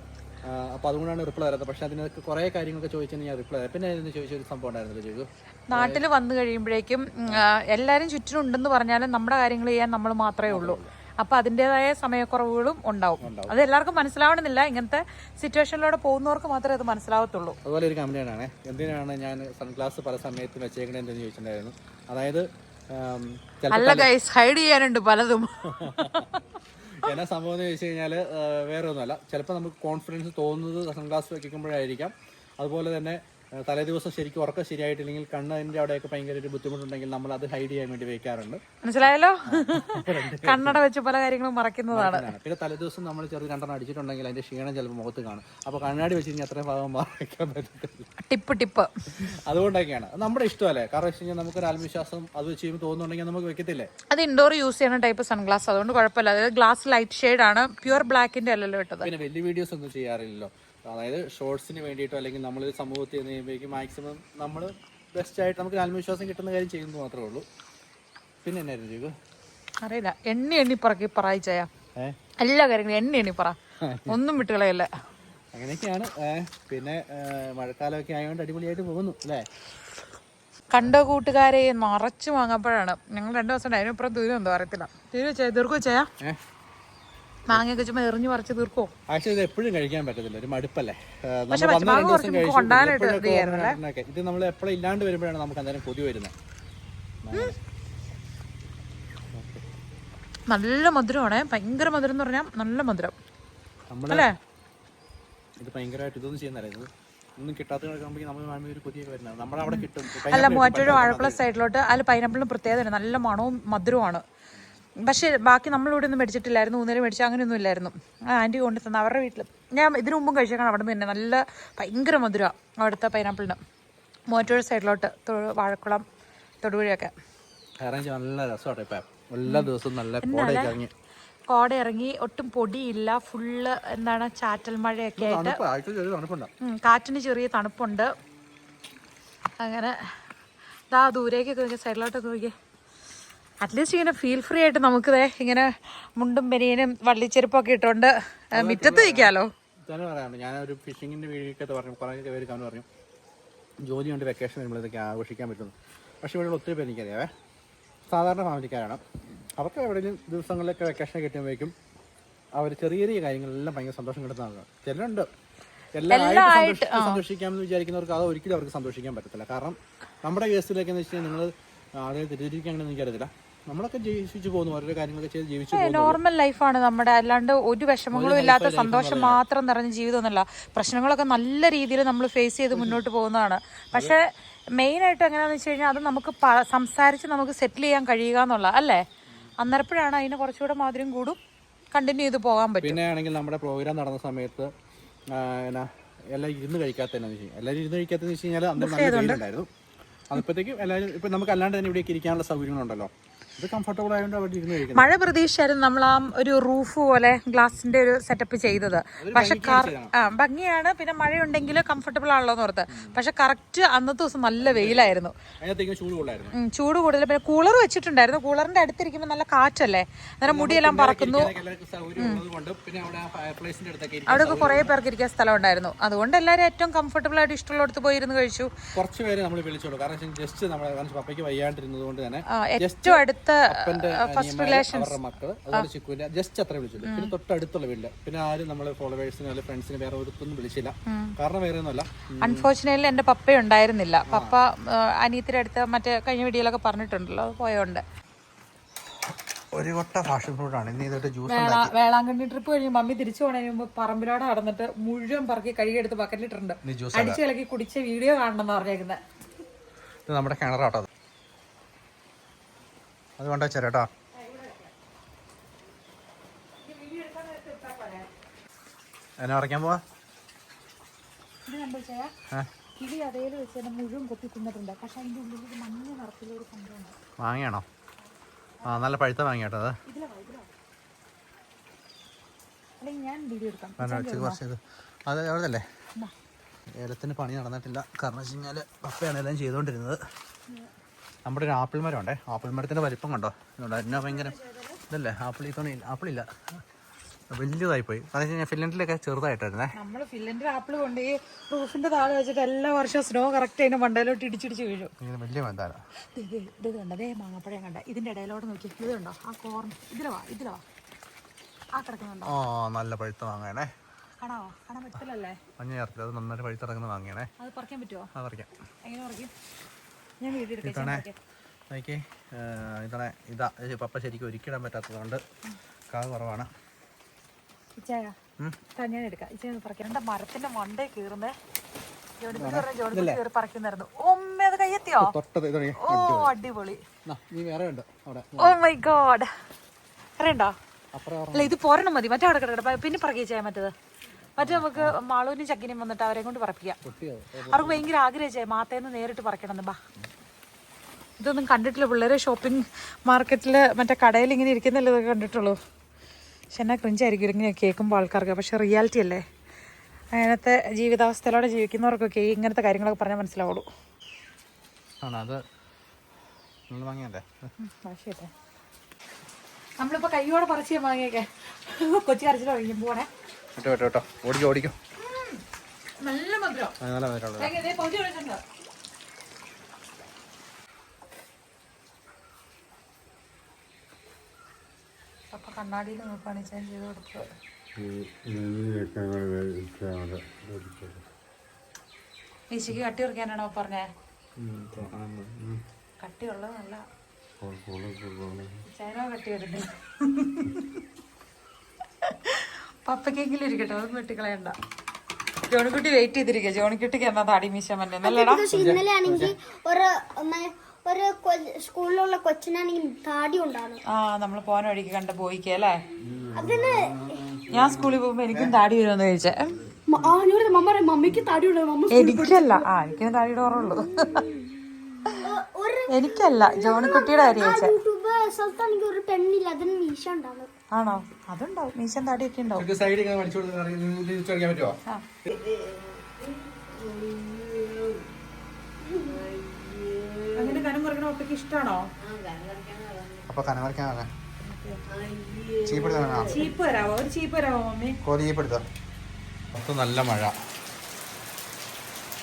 അപ്പൊ അതുകൊണ്ടാണ് റിപ്ലൈ തരാത്തത്. പക്ഷെ അതിനൊക്കെ കുറെ കാര്യങ്ങളൊക്കെ ചോദിച്ചാൽ ഞാൻ റിപ്ലൈ പിന്നെ ചോദിച്ച ഒരു സംഭവം ഉണ്ടായിരുന്നല്ലോ ചോദിച്ചു നാട്ടിൽ വന്നു കഴിയുമ്പോഴേക്കും എല്ലാരും ചുറ്റിനുണ്ടെന്ന് എല്ലാവരും ചുറ്റിനും ഉണ്ടെന്ന് പറഞ്ഞാലും നമ്മുടെ കാര്യങ്ങൾ ചെയ്യാൻ നമ്മൾ മാത്രമേ ഉള്ളൂ. അപ്പൊ അതിന്റെതായ സമയക്കുറവുകളും ഉണ്ടാവും. അത് എല്ലാവർക്കും മനസ്സിലാവണമെന്നില്ല. ഇങ്ങനത്തെ സിറ്റുവേഷനിലൂടെ പോകുന്നവർക്ക് മാത്രമേ അത് മനസ്സിലാവത്തുള്ളൂ. അതുപോലെ ഒരു കമ്പനിയാണ് എന്തിനാണ് ഞാൻ സൺഗ്ലാസ് പല സമയത്തും വെച്ചേക്കണേന്ന് ചോദിച്ചിട്ടുണ്ടായിരുന്നു. അതായത് അല്ല ഗൈസ് ഹൈഡ് ചെയ്യാനുണ്ട് പലതും. എന്നാ സംഭവം എന്ന് ചോദിച്ചു കഴിഞ്ഞാൽ വേറെ ഒന്നുമല്ല ചിലപ്പോൾ നമുക്ക് കോൺഫിഡൻസ് തോന്നുന്നത് സൺഗ്ലാസ് വെക്കുമ്പോഴായിരിക്കാം. അതുപോലെ തന്നെ തലേ ദിവസം ശരിക്കും ഉറക്കം ശരിയായിട്ടില്ലെങ്കിൽ കണ്ണതിന്റെ അവിടെയൊക്കെ ഭയങ്കര ഒരു ബുദ്ധിമുട്ടുണ്ടെങ്കിൽ നമ്മൾ അത് ഹൈഡ് ചെയ്യാൻ വേണ്ടി വെക്കാറുണ്ട്. മനസ്സിലായല്ലോ? <laughs> കണ്ണട വെച്ച് പല കാര്യങ്ങളും മറക്കുന്നതാണ് പിന്നെ തലേ ദിവസം നമ്മൾ ചെറിയ രണ്ടെണ്ണം അടിച്ചിട്ടുണ്ടെങ്കിൽ അതിന്റെ ക്ഷീണം ചിലപ്പോൾ മുഖത്ത് കാണും. അപ്പൊ കണ്ണാടി വെച്ച് കഴിഞ്ഞാൽ അത്രയും ഭാഗം മറക്കാൻ പറ്റത്തില്ല. Tip tip. അതുകൊണ്ടൊക്കെയാണ്. അത് നമ്മുടെ ഇഷ്ടമല്ലേ? കാരണം വെച്ച് കഴിഞ്ഞാൽ നമുക്കൊരു ആത്മവിശ്വാസം അത് വെച്ച് ചെയ്യുമ്പോൾ തോന്നുന്നുണ്ടെങ്കിൽ നമുക്ക് വെക്കത്തില്ലേ? അത് ഇൻഡോർ യൂസ് ചെയ്യുന്ന ടൈപ്പ് സൺഗ്ലാസ് അതുകൊണ്ട് കുഴപ്പമില്ല. അതായത് ഗ്ലാസ് ലൈറ്റ് ഷെയ്ഡ് ആണ്. പ്യുവർ ബ്ലാക്കിന്റെ അല്ലല്ലോ ഇട്ടത്. പിന്നെ വലിയ വീഡിയോസ് ഒന്നും ചെയ്യാറില്ലല്ലോ. അതായത് ഷോർട്സിന് വേണ്ടിയിട്ടോ അല്ലെങ്കിൽ നമ്മൾ സമൂഹത്തിൽ നിന്ന് കഴിയുമ്പോഴേക്കും മാക്സിമം നമ്മൾ ബെസ്റ്റ് ആയിട്ട് നമുക്ക് ആത്മവിശ്വാസം കിട്ടുന്ന കാര്യം ചെയ്യുന്നു മാത്രമേ ഉള്ളൂ. പിന്നെ എന്നായിരുന്നു ചെയ്തു അറിയില്ല. എണ്ണി എണ്ണി പറക്കി പറയാ എല്ലാ കാര്യങ്ങളും എണ്ണി എണ്ണി പറ. <laughs> ഒന്നും വിട്ടുകളയല്ല. അങ്ങനെയൊക്കെയാണ്. പിന്നെ മഴക്കാലമൊക്കെ ആയതുകൊണ്ട് അടിപൊളിയായിട്ട് പോകുന്നു അല്ലേ? കണ്ട കൂട്ടുകാരെ നിറച്ചു വാങ്ങപ്പോഴാണ് ഞങ്ങൾ രണ്ടു ദിവസം അതിനപ്പുറം ദൂരം എന്തോ അറിയത്തില്ല. ദൂരം ചെയ്യ ദീർഘ ചെയ്യാ മാങ്ങയൊക്കെ ചുമ്മാ എറിഞ്ഞു പറിച്ച് തീർക്കോ ആക്ച്വലി ഇത് എപ്പോഴും കഴിക്കാൻ പറ്റത്തില്ല. ഒരു മടുപ്പല്ലേ. ഇത് നമ്മൾ എപ്പോഴും ഇല്ലാണ്ട് വരുമ്പോഴാണ് നമുക്ക് എന്തായാലും കൊതി വരുന്നത്. നല്ല മധുരമാണ്. ഭയങ്കര മധുരം എന്ന് പറഞ്ഞാൽ നല്ല മധുരം. അല്ലേ? ഇത് ഭയങ്കരമായിട്ട് ഇതൊന്നും ഒന്നും കിട്ടാത്ത അല്ല മറ്റൊരു വാഴക്കുള സൈഡിലോട്ട് അതിൽ പൈനാപ്പിളിന് പ്രത്യേകത നല്ല മണവും മധുരവുമാണ്. പക്ഷേ ബാക്കി നമ്മളിവിടെ ഒന്നും മേടിച്ചിട്ടില്ലായിരുന്നു ഊന്നേരം മേടിച്ചു അങ്ങനെയൊന്നും ഇല്ലായിരുന്നു. ആ ആന്റി കൊണ്ട് തന്ന അവരുടെ വീട്ടിൽ ഞാൻ ഇതിനു മുമ്പും കഴിച്ചേക്കണം അവിടെ നിന്ന് തന്നെ നല്ല ഭയങ്കര മധുര അവിടുത്തെ പൈനാപ്പിളിന്. മോറ്റോഴ് സൈഡിലോട്ട് വാഴക്കുളം തൊടുപുഴയൊക്കെ. നല്ല രസമാണ് ഇപ്പം. എല്ലാ ദിവസവും നല്ല ഇറങ്ങി കോട ഇറങ്ങി. ഒട്ടും പൊടിയില്ല ഫുള്ള് എന്താണ് ചാറ്റൽ മഴയൊക്കെ ആയിട്ട്. കാറ്റിന് ചെറിയ തണുപ്പുണ്ട്. അങ്ങനെ ദാ ദൂരേക്കൊക്കെ സൈഡിലോട്ടൊക്കെ നോക്കി അറ്റ്ലീസ്റ്റ് ഇങ്ങനെ ഫീൽ ഫ്രീ ആയിട്ട് നമുക്ക് ഇങ്ങനെ മുണ്ടും ബനിയനും വള്ളിച്ചെരുപ്പൊക്കെ ഇട്ടുകൊണ്ട് മുറ്റത്ത് തന്നെ പറയാറുണ്ട് ഞാനൊരു ഫിഷിങ്ങിന്റെ വീഡിയോക്കകത്ത് പറഞ്ഞു കുറേ പേര് കമന്റ് പറഞ്ഞു ജോലി കൊണ്ട് വെക്കേഷൻ വരുമ്പോൾ ഇതൊക്കെ ആഘോഷിക്കാൻ പറ്റുന്നു. പക്ഷെ ഇവിടെ ഒത്തിരി പേര് എനിക്കറിയാവേ. സാധാരണ ഫാമിലിക്കാരാണ്. അവർക്ക് എവിടെയെങ്കിലും ദിവസങ്ങളിലൊക്കെ വെക്കേഷൻ കിട്ടുമ്പോഴേക്കും അവർ ചെറിയ ചെറിയ കാര്യങ്ങളെല്ലാം ഭയങ്കര സന്തോഷം കിട്ടുന്ന ആളുകൾ ചിലരുണ്ട്. സന്തോഷി- സന്തോഷിക്കാമെന്ന് വിചാരിക്കുന്നവർക്ക് അത് ഒരിക്കലും അവർക്ക് സന്തോഷിക്കാൻ പറ്റത്തില്ല. കാരണം നമ്മുടെ കേസിലൊക്കെ എന്ന് വെച്ച് കഴിഞ്ഞാൽ നിങ്ങൾ ആളുകൾ തിരിച്ചിരിക്കുകയാണെന്ന് എനിക്കറിയത്തില്ല. നമ്മളൊക്കെ ജീവിച്ചു പോകുന്നു ഓരോ കാര്യങ്ങളൊക്കെ ചെയ്ത് ജീവിച്ചു പോകുന്നു. നോർമൽ ലൈഫാണ് നമ്മുടെ. അല്ലാണ്ട് ഒരു വിഷമങ്ങളും ഇല്ലാത്ത സന്തോഷം മാത്രം നിറഞ്ഞ ജീവിതമൊന്നുമല്ല. പ്രശ്നങ്ങളൊക്കെ നല്ല രീതിയിൽ നമ്മൾ ഫേസ് ചെയ്ത് മുന്നോട്ട് പോകുന്നതാണ്. പക്ഷേ മെയിനായിട്ട് എങ്ങനെയാണെന്ന് വെച്ച് കഴിഞ്ഞാൽ അത് നമുക്ക് സംസാരിച്ച് നമുക്ക് സെറ്റിൽ ചെയ്യാൻ കഴിയുക എന്നുള്ള അല്ലേ? അന്നേരപ്പോഴാണ് അതിന് കുറച്ചുകൂടെ മാധുര്യം കൂടും. കണ്ടിന്യൂ ചെയ്ത് പോകാൻ പറ്റും. പിന്നെ ആണെങ്കിൽ നമ്മുടെ പ്രോഗ്രാം നടന്ന സമയത്ത് എന്നാ എല്ലാം ഇരുന്ന് കഴിക്കാത്ത എല്ലാവരും ഇരുന്ന് കഴിക്കാത്തതെന്ന് വെച്ച് കഴിഞ്ഞാൽ അന്ന് നല്ല വെയിലുണ്ടായിരുന്നു. അപ്പോഴത്തേക്കും എല്ലാവരും ഇപ്പം നമുക്ക് അല്ലാണ്ട് തന്നെ ഇവിടേക്ക് ഇരിക്കാനുള്ള സൗകര്യങ്ങളുണ്ടല്ലോ. മഴ പ്രതീക്ഷിച്ചായിരുന്നു നമ്മൾ ആ ഒരു റൂഫ് പോലെ ഗ്ലാസിന്റെ ഒരു സെറ്റപ്പ് ചെയ്തത്. പക്ഷെ ഭംഗിയാണ്. പിന്നെ മഴ മഴയുണ്ടെങ്കിൽ കംഫർട്ടബിൾ ആണല്ലോ എന്ന് ഓർത്ത്. പക്ഷെ കറക്റ്റ് അന്നത്തെ ദിവസം നല്ല വെയിലായിരുന്നു. ചൂട് കൂടുതൽ. പിന്നെ കൂളർ വെച്ചിട്ടുണ്ടായിരുന്നു. കൂളറിന്റെ അടുത്തിരിക്കുമ്പോൾ നല്ല കാറ്റല്ലേ? അന്നേരം മുടിയെല്ലാം പറക്കുന്നു. അവിടെ ഒക്കെ കുറെ പേർക്ക് ഇരിക്കാൻ സ്ഥലം ഉണ്ടായിരുന്നു. അതുകൊണ്ട് എല്ലാവരും ഏറ്റവും കംഫർട്ടബിൾ ആയിട്ട് ഇഷ്ടമുള്ള അടുത്ത് പോയിരുന്നു കഴിച്ചു. കുറച്ച് പേര് നമ്മൾ വിളിച്ചോളൂ. കാരണം ജസ്റ്റ് നമ്മുടെ പപ്പയ്ക്ക് വയ്യാണ്ടിരുന്നത് കൊണ്ട് തന്നെ ഏറ്റവും അടുത്ത അപ്പന്റെ ഫസ്റ്റ് റിലേഷൻസ് റിലേഷൻ അവരുടെ മക്കൾ അതുപോലെ ചിക്കുവിന്റെ ജസ്റ്റ് അത്ര വിളിച്ചുള്ളൂ. പിന്നെ തൊട്ടടുത്തുള്ള വീട്ടിൽ പിന്നെ ആരും നമ്മളെ ഫോളോവേഴ്സിനെ അല്ലെങ്കിൽ ഫ്രണ്ട്സിനെ വേറെ ഒരുത്തൊന്നും വിളിച്ചില്ല. കാരണം വേറെ ഒന്നുമല്ല. അൺഫോർച്ചുനേറ്റ്ലി എന്റെ പപ്പ ഉണ്ടായിരുന്നില്ല. പപ്പ അനിയത്തിന്റെ അടുത്ത് മറ്റേ കഴിഞ്ഞ വീഡിയോയിലൊക്കെ പറഞ്ഞിട്ടുണ്ടല്ലോ അത് പോയോണ്ട്. ഒരു കൊട്ട ഫാഷൻ ആണ്. ഇനി ഇതൊട്ട് ജ്യൂസ് വേള വേളാങ്കണ്ണി ട്രിപ്പ് കഴിഞ്ഞ് മമ്മി തിരിച്ചു പോണതിന് മുമ്പ് പറമ്പിലോടെ നടന്നിട്ട് മുഴുവൻ പറക്കി കഴുകിയെടുത്ത് ബക്കറ്റിലിട്ടുണ്ട് ഇനി ജ്യൂസ് അടിച്ചു കളക്കി കുടിച്ച വീഡിയോ കാണണം എന്ന് പറഞ്ഞേക്കുന്നത് ഇത് നമ്മുടെ കിണറാട്ടോ അത് വേണ്ട കൊണ്ടുവച്ചാ ചേട്ടാ എന്നെ ഉറക്കാൻ പോവാ? കിളി അതേൽ വെച്ച് മുഴുവൻ കൊത്തി തിന്നിട്ടുണ്ട്. പക്ഷെ അതിന്റെ ഉള്ളിൽ ഒരു മഞ്ഞ നിറത്തിലൊരു സംഭവമുണ്ട് വാങ്ങിയാണോ? ആ നല്ല പഴുത്ത വാങ്ങിയാട്ടോ അത്. അത് എവിടെയല്ലേ. ഏലത്തിന് പണി നടന്നിട്ടില്ല. കാരണം വെച്ച് കഴിഞ്ഞാൽ പപ്പയാണ് എല്ലാം ചെയ്തുകൊണ്ടിരുന്നത് നമ്മുടെ ഒരു ആപ്പിൾ മരം ഉണ്ടേ ആപ്പിൾ മരത്തിന്റെ വലിപ്പം കണ്ടോ? അതുകൊണ്ട് എന്നാ ഭയങ്കര ഇതല്ലേ? ആപ്പിൾ ഈ തോന്നി ആപ്പിളില്ല. വലിയതായി പോയി അതെന്ന് വെച്ച് കഴിഞ്ഞാൽ ഫിൻലൻഡിലൊക്കെ ചെറുതായിട്ടായിരുന്നേ. നമ്മൾ ഫില്ലൻഡിൽ ആപ്പിൾ കൊണ്ട് ഈ റൂഫിന്റെ താഴെ വെച്ചിട്ട് എല്ലാ വർഷവും സ്നോ കറക്റ്റ് അതിന് മണ്ടയിലോട്ട് ഇടിച്ചിടിച്ച് വീഴും. ഇങ്ങനെ വലിയ മന്ദാരം ഇത് ഇത് ഇത് കണ്ട? ദേ മാങ്ങപ്പഴം കണ്ട? ഇതിന്റെ ഇടയിലോട്ട് നോക്കി. ഇത് കണ്ടോ? ആ കോർണർ ഇതിലവാ ഇതിലവാ ആ കിടക്കുന്നുണ്ടോ? ഓ നല്ല പഴുത്ത വാങ്ങണേ കാണാവോ? കാണാൻ പറ്റില്ലല്ലേ മഞ്ഞ ചേർത്തില്ല അത് നന്നായിട്ട് പഴുത്തിറങ്ങുന്ന വാങ്ങിയണേ അത് പറിക്കാൻ പറ്റുമോ അത് പറിക്കാം. എങ്ങനെ പറിക്കും? നോക്കി ഇതണേ. ഇതാ പപ്പ ശരിക്കും ഒരുക്കിടാൻ പറ്റാത്തതുകൊണ്ട് കാവ് കുറവാണ്. ഞാൻ എടുക്കാം. മരത്തിന്റെ മണ്ടേ കീറുന്നേ? അടിപൊളി. നീ വേറെ ഉണ്ട് അവിടെ. Oh my God. അറിയണ്ടോ അപ്പുറം അല്ല ഇത് പോരണം മതി. മറ്റേ അവിടെ കിടക്കട്ടെ. പിന്നെ പറക്കി ചെയ്യാൻ മറ്റത്. മറ്റേ നമുക്ക് മാളൂനും ചക്കിനും വന്നിട്ട് അവരെ കൊണ്ട് പറപ്പിക്കാം. അവർക്ക് ഭയങ്കര ആഗ്രഹിച്ചേ മാത്തേന്ന് നേരിട്ട് പറക്കണം ബാ. ഇതൊന്നും കണ്ടിട്ടില്ല. പിള്ളേരെ ഷോപ്പിംഗ് മാർക്കറ്റിൽ മറ്റേ കടയിൽ ഇങ്ങനെ ഇരിക്കുന്നല്ലേ ഇതൊക്കെ കണ്ടിട്ടുള്ളൂ. പക്ഷെ എന്നാ ക്രിഞ്ചായിരിക്കും ഇങ്ങനെ കേൾക്കുമ്പോൾ ആൾക്കാർക്ക്. പക്ഷെ റിയാലിറ്റി അല്ലേ? അങ്ങനത്തെ ജീവിതാവസ്ഥയിലൂടെ ജീവിക്കുന്നവർക്കൊക്കെ ഇങ്ങനത്തെ കാര്യങ്ങളൊക്കെ പറഞ്ഞാൽ മനസ്സിലാവുള്ളൂ. അത് നമ്മളിപ്പോൾ കൈയോടെ പറിച്ച് വാങ്ങിയൊക്കെ. കൊച്ചി കരച്ചിൽ തുടങ്ങി. പോണേ. വിട്ടോ വിട്ടോ വിട്ടോ ഓടിക്കോ ഓടിക്കോ. നല്ല മധുരം. നല്ല ഒഴിച്ചിട്ടുണ്ട്. അപ്പൊ കണ്ണാടിയിൽ നോക്കുകയാണ് ഞാൻ ചെയ്ത് കൊടുത്തത്. ഈശയ്ക്ക് കട്ടി കുറയ്ക്കാനാണോ പറഞ്ഞേ? കട്ടിയുള്ളതല്ല. നല്ല ചേനോ കട്ടി വരുന്നില്ല പപ്പക്കെങ്കിലും ഇരിക്കട്ടെ അതൊന്നും വെട്ടിക്കളയണ്ട ജോണിക്കുട്ടി വെയിറ്റ് ചെയ്തിരിക്കുക ജോണിക്കുട്ടിക്ക് എന്നാ താടി മീശ മന്നെ ഇന്നലെ ആണെങ്കിൽ ഒരു ഒരു സ്കൂളിലുള്ള കൊച്ചിനാണെങ്കിൽ താടി ഉണ്ടാണ് ആ നമ്മൾ പോകാൻ വഴിക്ക് കണ്ട പോയിക്കേ അല്ലേ? അതിന് ഞാൻ സ്കൂളിൽ പോകുമ്പോ എനിക്കും താടി വരുമെന്ന് ചോദിച്ചേ. മമ്മിക്ക് താടി എനിക്കല്ല. ആ എനിക്ക് താടിയുടെ ഒരു എനിക്കല്ല. ജോണിക്കുട്ടിയുടെ കാര്യം ചോദിച്ചേ. സ്ഥലത്താണെങ്കിൽ ഒരു പെണ്ണില്ല അതിന് മീശ ഉണ്ടാണ് ആണോ? അതുണ്ടാവും. മീശൻ താടിയൊക്കെ ഉണ്ടാവും. സൈഡ് ഇങ്ങനെ വലിച്ചു കൊടുത്ത് പറ്റുമോ. അങ്ങനെ കനം കുറയ്ക്കണ ഒപ്പയ്ക്ക് ഇഷ്ടമാണോ അപ്പൊ കനവരക്കാൻ വാങ്ങാം ചീപ്പെടുത്താ ചീപ്പ് തരാവോ ഒരു ചീപ്പ് തരാവോ മമ്മി? ചീപ്പെടുത്തോ മൊത്തം നല്ല മഴ.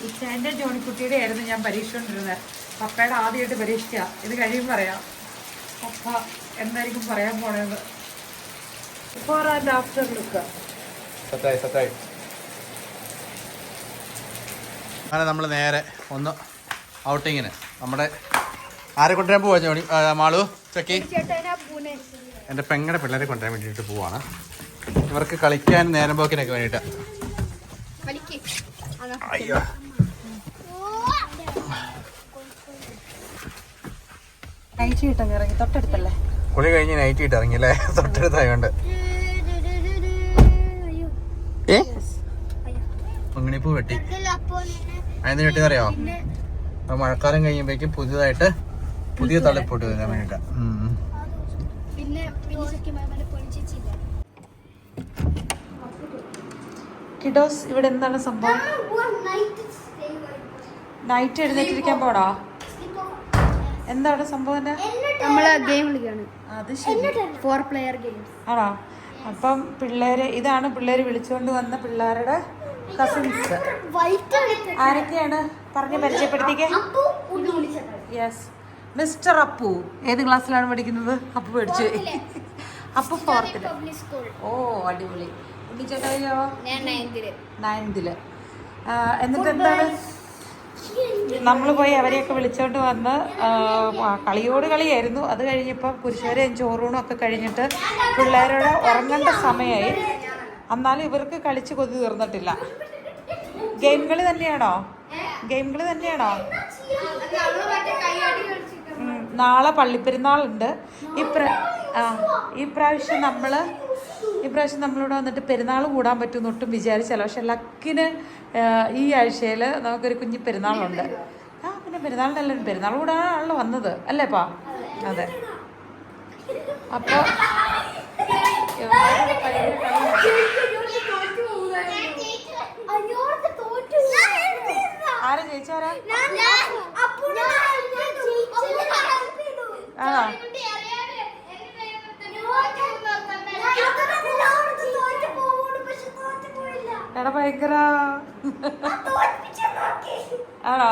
ഇച്ചാന്റെ ജോണിക്കുട്ടിയുടെ ആയിരുന്നു ഞാൻ പരീക്ഷിച്ചുകൊണ്ടിരുന്നത് പപ്പയുടെ ആദ്യമായിട്ട് പരീക്ഷിക്കുക ഇത് കഴിയും പറയാം. പപ്പ എന്തായിരിക്കും പറയാൻ പോണത് ബിഫോർ ആൻഡ് ആഫ്റ്റർ ലുക്ക് സെറ്റായി സെറ്റായി അങ്ങനെ നമ്മൾ നേരെ ഒന്ന് ഔട്ടിങ്ങിന്. നമ്മുടെ ആരെ കൊണ്ടുവരാൻ പോവാ ജോണി? മാളു ചക്കി. എന്റെ പെങ്ങടെ പിള്ളേരെ കൊണ്ടുവരാൻ വേണ്ടിയിട്ട് പോവാണ്. ഇവർക്ക് കളിക്കാൻ നേരം പോക്കിനൊക്കെ വേണ്ടിയിട്ട്. അയ്യോ. നൈറ്റ് കിട്ടങ്ങ് ഇറങ്ങി. തൊട്ടടുത്തല്ലേ? കുളി കഴിഞ്ഞ് നൈറ്റ് ഇട്ട് ഇറങ്ങിയല്ലേ തൊട്ടടുത്തായോണ്ട്. പങ്ങിണിപ്പൂ വെട്ടി. അതിന് വെട്ടി അറിയോ അപ്പൊ മഴക്കാലം കഴിയുമ്പോഴേക്കും പുതിയതായിട്ട് പുതിയ തളിപ്പൊട്ട് വരാൻ വേണ്ടിട്ട് കിഡോസ് ഇവിടെ എന്താണ് സംഭവം? നൈറ്റ് എഴുന്നേറ്റിരിക്കാൻ പോടാ എന്താണ് സംഭവം? നമ്മൾ ഗെയിം കളിക്കാണ്. അത് ശരി. ഫോർ പ്ലെയർ ഗെയിംസ് ആണോ? അപ്പം പിള്ളേര് ഇതാണ് പിള്ളേര് വിളിച്ചുകൊണ്ട് വന്ന പിള്ളേരുടെ കസിൻസ് ആരൊക്കെയാണ്? പറഞ്ഞ് പരിചയപ്പെടുത്തിക്കേ. Yes mister Appu. ഏത് ക്ലാസ്സിലാണ് പഠിക്കുന്നത്? അപ്പു പഠിച്ചു. അപ്പു ഫോർത്തിൽ ഓ അടിപൊളി. ഉണ്ണിച്ചേട്ടയോ നയൻത്തിൽ നയൻതിൽ എന്നിട്ട് എന്താണ്? നമ്മൾ പോയി അവരെയൊക്കെ വിളിച്ചോണ്ട് വന്ന് കളിയോട് കളിയായിരുന്നു. അത് കഴിഞ്ഞപ്പോൾ കുരിശുവരെയും ചോറൂണും ഒക്കെ കഴിഞ്ഞിട്ട് പിള്ളേരോട് ഉറങ്ങേണ്ട സമയമായി എന്നാലും ഇവർക്ക് കളിച്ച് കൊതി തീർന്നിട്ടില്ല. ഗെയിം കളി തന്നെയാണോ? ഗെയിം കളി തന്നെയാണോ? നാളെ പള്ളിപ്പെരുന്നാളുണ്ട്. ഈ പ്ര ആ ഈ പ്രാവശ്യം നമ്മൾ ഈ പ്രാവശ്യം നമ്മളിവിടെ വന്നിട്ട് പെരുന്നാൾ കൂടാൻ പറ്റുമെന്ന് ഒട്ടും വിചാരിച്ചല്ല. പക്ഷെ ലക്കിന് ഈ ആഴ്ചയിൽ നമുക്കൊരു കുഞ്ഞു പെരുന്നാളുണ്ട്. ആ പിന്നെ പെരുന്നാളിനല്ല പെരുന്നാൾ കൂടാനാണല്ലോ വന്നത്. അല്ലേപ്പാ അതെ. അപ്പോൾ ആരാ ജയിച്ചാരാ ആണോ? എടാ ഭയങ്കര. ആണോ?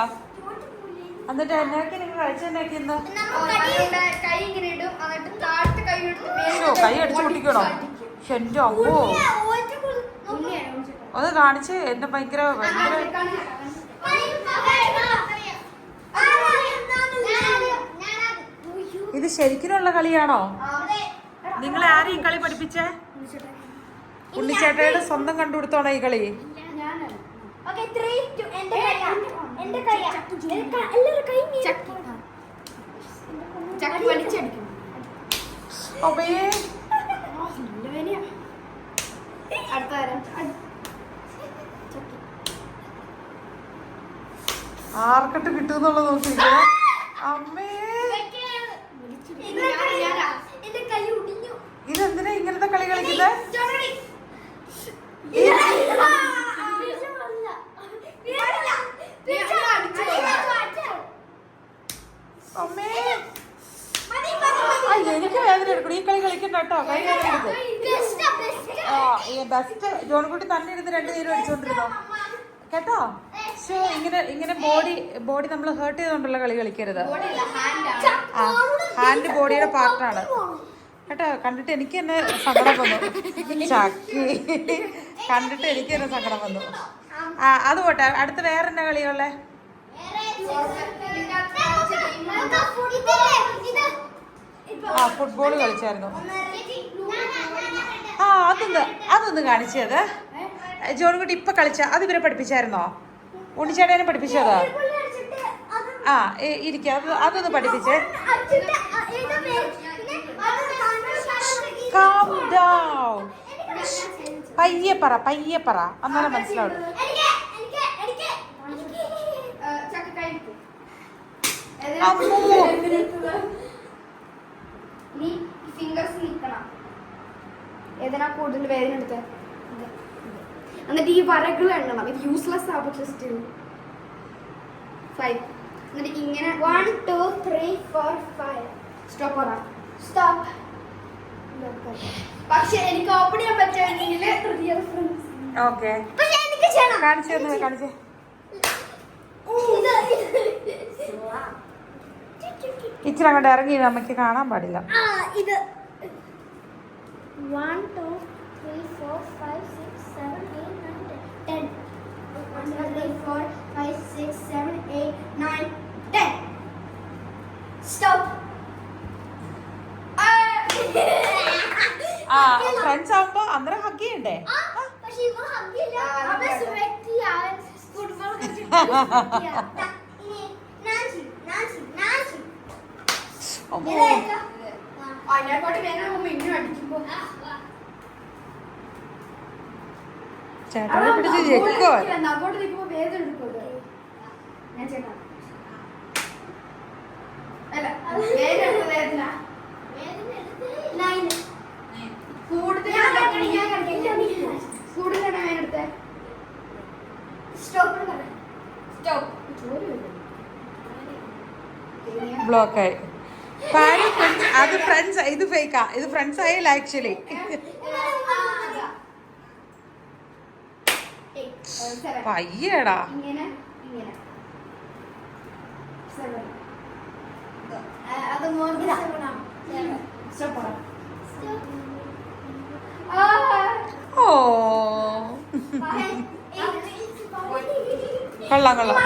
എന്നിട്ട് എന്നൊക്കെ? നിങ്ങൾ കഴിച്ചെന്നൊക്കെ ഇന്ന്? കൈ ഇടും കൈ അടിച്ചു പൊട്ടിക്കണോ? എന്റെ അമ്മോ ഒന്ന് കാണിച്ച്. എന്നെ ഭയങ്കര ഭയങ്കര ഇത് ശരിക്കിനുള്ള കളിയാണോ? നിങ്ങൾ ആരും ഈ കളി പഠിപ്പിച്ചേ? ഉണ്ണിച്ചേട്ടയുടെ സ്വന്തം കണ്ടുപിടുത്തോണോ ഈ കളി? ചക്കി വലിച്ചടിക്കും. അമ്മേ അടുത്ത തരം ആർക്കിട്ട് കിട്ടുമെന്നുള്ളത് നോക്കിക്കോ. അമ്മേ എന്റെ കൈ ഒടിഞ്ഞു ഇതെന്തിനാ ഇങ്ങനത്തെ കളി കളിക്കുന്നത് അമ്മേ ആ, എടുക്കണം? ഈ കളി കളിക്കണ്ട കേട്ടോ. കൈ ആ ഈ ബെസ്റ്റ് ജോൺകുട്ടി തന്നെ ഇരുന്ന് രണ്ട് പേരും അടിച്ചോണ്ടിരുന്നോ? കേട്ടോ? പക്ഷേ ഇങ്ങനെ ഇങ്ങനെ ബോഡി ബോഡി നമ്മൾ ഹേർട്ട് ചെയ്തുകൊണ്ടുള്ള കളി കളിക്കരുത്. ആ ഹാൻഡ് ബോഡിയുടെ പാർട്ടാണ് കേട്ടോ കണ്ടിട്ട് എനിക്ക് തന്നെ സങ്കടം വന്നു. ചക്കി. കണ്ടിട്ട് എനിക്ക് തന്നെ സങ്കടം വന്നു. ആ അത് പോട്ടെ. അടുത്ത വേറെ എന്നാ കളിയുള്ളേ ആ ഫുട്ബോൾ കളിച്ചായിരുന്നു. ആ അതൊന്ന് അതൊന്ന് കാണിച്ചത്. ജോൺകുട്ടി ഇപ്പൊ കളിച്ച അത് ഇവരെ പഠിപ്പിച്ചായിരുന്നോ? ഉണ്ണിച്ചേട്ടനെ പഠിപ്പിച്ചത്? ആ ഇരിക്കുക ഇരിക്ക അത് അതൊന്ന് പഠിപ്പിച്ചേ. കാം ഡൗൺ പയ്യെ പറ പയ്യെ പറ. അന്നേരം മനസ്സിലാവും. അമ്മോ. ഫിംഗേഴ്സ് നിൽക്കണം ഏതിനാ കൂടുതൽ വേദന എടുത്ത്? എന്നിട്ട് ഈ വരകൾ എണ്ണണം. ഇത് യൂസ്ലെസ് ആ പക്ഷെ സ്റ്റിൽ ഫൈവ് എന്നിട്ട് ഇങ്ങനെ one two three four five stop പറ. സ്റ്റോപ്പ് പക്ഷെ എനിക്ക് ഓപ്പൺ ചെയ്യാൻ പറ്റുമെങ്കിൽ ഓക്കെ പക്ഷെ എനിക്ക് ചെയ്യണം. കാണിച്ചു കാണിച്ചേ. ഇച്ചിരി അങ്ങോട്ട് ഇറങ്ങി നമുക്ക് കാണാൻ പാടില്ല. ഇത് one two three four five six seven eight nine ten one two three four five six seven eight nine ten stop ആ ഫ്രണ്ട്സ് ആവുമ്പോ അന്നേരം ഹഗ് ചെയ്യണ്ടേ? പക്ഷേ ഇവ അവൻ അവൻ ഫുട്ബോൾ <laughs> നാൻസി നാൻസി അമ്മോ. അതിനെക്കാട്ടി വേദന ആകുമ്പോ ഇങ്ങനെ അടിക്കുമ്പോ ചേട്ടനെ പിടിച്ച് ഞെക്കോ അങ്ങോട്ട് നിൽക്കുമ്പോ വേദന എടുക്കുമല്ലോ ഞാൻ ചേട്ടാ അല്ല വേദന എടുത്ത വേദന കൂടുതൽ കൂടുതൽ വേദന എടുത്തേ. Stop stop. ബ്ലോക്കായി അത് ഫ്രണ്ട്സ് ഇത് ഫേക്കാ ഇത് ഫ്രണ്ട്സ് ആയില്ല ആക്ച്വലി പയ്യടാ. ഇങ്ങനെ ഇങ്ങനെ. സെവൻ അത് മോർ സെവൻ ആണ്. സ്റ്റോപ്പ് ഓ. കൊള്ളാം കൊള്ളാം.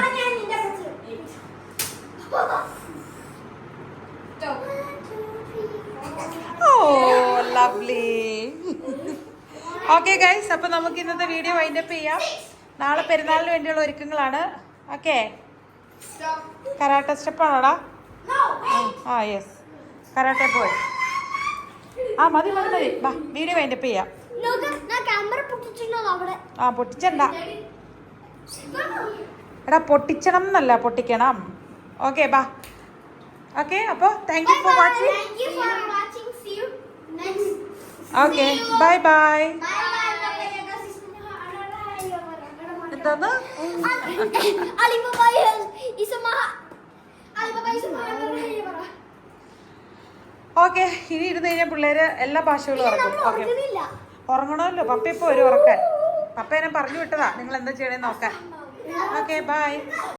ഓ ലവ്ലി ഓക്കെ ഗൈസ് അപ്പൊ നമുക്ക് ഇന്നത്തെ വീഡിയോ വൈൻഡപ്പ് ചെയ്യാം. നാളെ പെരുന്നാളിന് വേണ്ടിയുള്ള ഒരുക്കങ്ങളാണ്. ഓക്കെ കരാട്ട സ്റ്റെപ്പാണോടാ ആ യെസ് കരാട്ടെ പോയി ആ മതി മതി മതി. വാ വീഡിയോ വൈൻഡപ്പ് ചെയ്യാം. ആ പൊട്ടിച്ചണ്ട. എടാ പൊട്ടിച്ചണം എന്നല്ല പൊട്ടിക്കണം. ഓക്കെ ബാ ഓക്കെ അപ്പോൾ thank you for watching okay bye bye maha. Okay ഇനി ഇരുന്ന് കഴിഞ്ഞാൽ പിള്ളേര് എല്ലാ ഭാഷകളും ഉറങ്ങും ഓക്കെ ഉറങ്ങണമല്ലോ. പപ്പ ഇപ്പോൾ ഒരു ഉറക്കാൻ. പപ്പ എന്നെ പറഞ്ഞു വിട്ടതാ. നിങ്ങൾ എന്താ ചെയ്യണേന്ന് നോക്കാൻ ഓക്കെ ബൈ